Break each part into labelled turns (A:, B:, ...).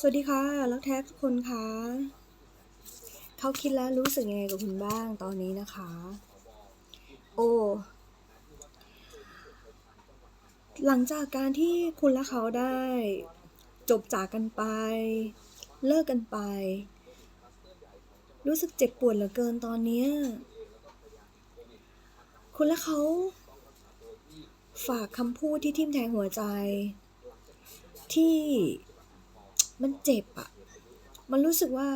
A: สวัสดีค่ะรักแท้ทุกคนคะเขาคิดแล้วรู้สึกยังไงกับคุณบ้างตอนนี้นะคะ โอ้หลังจากการที่คุณและเขาได้ จบจากกันไป เลิกกันไป รู้สึกเจ็บปวดเหลือเกินตอนนี้คุณและเขา ฝากคำพูดที่ทิ่มแทงหัวใจ ที่ มันเจ็บอะมันรู้สึกว่า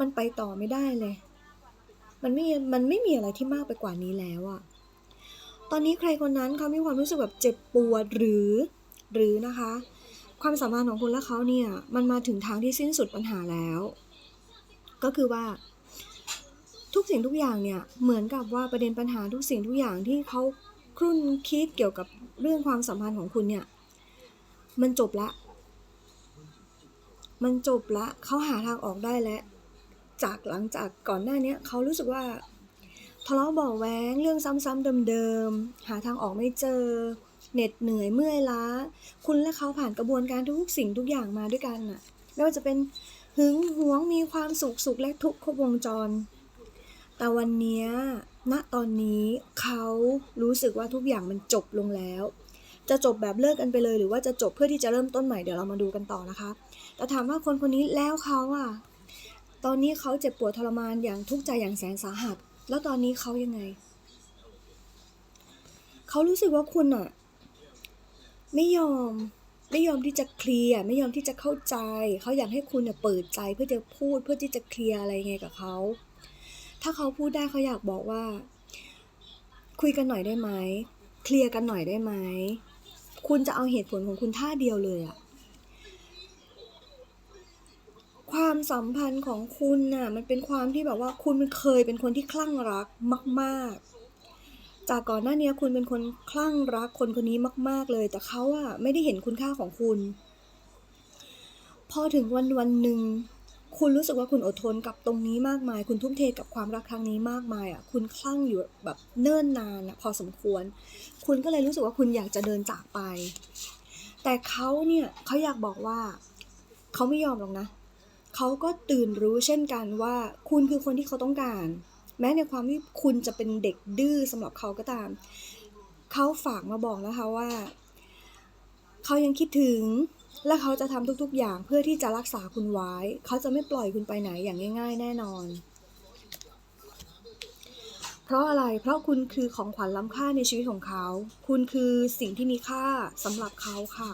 A: มันไปต่อไม่ได้เลย มันไม่ มันไม่มีอะไรที่มากไปกว่านี้แล้วอะตอนนี้ใครคนนั้นเขามีความรู้สึกแบบเจ็บปวดหรือ หรือนะคะ ความสัมพันธ์ของคุณและเขาเนี่ย มันมาถึงทางที่สิ้นสุดปัญหาแล้ว ก็คือว่า ทุกสิ่งทุกอย่างเนี่ย เหมือนกับว่าประเด็นปัญหาทุกสิ่งทุกอย่างที่เขาครุ่นคิดเกี่ยวกับเรื่องความสัมพันธ์ของคุณเนี่ย มันจบละ มันจบละเขาหาทางออกได้แล้ว จากหลังจากก่อนหน้านี้เขารู้สึกว่าทะเลาะเบาะแว้งเรื่องซ้ำๆเดิมๆ หาทางออกไม่เจอ เหน็ดเหนื่อยเมื่อยล้า คุณและเขาผ่านกระบวนการทุกสิ่งทุกอย่างมาด้วยกันน่ะไม่ว่าจะเป็นหึงหวงมีความสุขสุขและทุกข์ครบวงจร แต่วันนี้ณตอนนี้เขารู้สึกว่าทุกอย่างมันจบลงแล้ว จะจบแบบเลิกกันไปเลย หรือว่าจะจบเพื่อที่จะเริ่มต้นใหม่เดี๋ยวเรามาดูกันต่อนะคะ แต่ถามว่าคนคนนี้แล้วเขาอะตอนนี้เขาเจ็บปวดทรมานอย่างทุกข์ใจอย่างแสนสาหัส แล้วตอนนี้เขายังไง เขารู้สึกว่าคุณอะไม่ยอมไม่ยอมที่จะเคลียร์ไม่ยอมที่จะเข้าใจ เขาอยากให้คุณเนี่ยเปิดใจเพื่อจะพูดเพื่อที่จะเคลียร์อะไรไงกับเขา ถ้าเขาพูดได้เขาอยากบอกว่า คุยกันหน่อยได้ไหมเคลียร์กันหน่อยได้ไหม คุณจะเอาเหตุผลของคุณท่าเดียวเลยอะความสัมพันธ์ของคุณน่ะมันเป็นความที่แบบว่าคุณเคยเป็นคนที่คลั่งรักมาก ๆ จากก่อนหน้านี้คุณเป็นคนคลั่งรักคนคนนี้มาก ๆเลย แต่เขาอะไม่ได้เห็นคุณค่าของคุณ พอถึงวันวันหนึ่ง คุณรู้สึกว่าคุณอดทนกับตรงนี้มากมาย คุณทุ่มเทกับความรักครั้งนี้มากมายอะคุณคลั่งอยู่แบบเนิ่นนานอะพอสมควร คุณก็เลยรู้สึกว่าคุณอยากจะเดินจากไป แต่เขาเนี่ยเขาอยากบอกว่าเขาไม่ยอมหรอกนะเขาก็ตื่นรู้เช่นกันว่า คุณคือคนที่เขาต้องการ แม้ในความที่คุณจะเป็นเด็กดื้อสำหรับเขาก็ตามเขาฝากมาบอกนะคะว่าเขายังคิดถึง และเขาจะทำทุกๆ อย่างเพื่อที่จะรักษาคุณไว้ เขาจะไม่ปล่อยคุณไปไหนอย่างง่าย ๆ แน่นอน เพราะอะไร เพราะคุณคือของขวัญล้ำค่าในชีวิตของเขา คุณคือสิ่งที่มีค่าสำหรับเขาค่ะ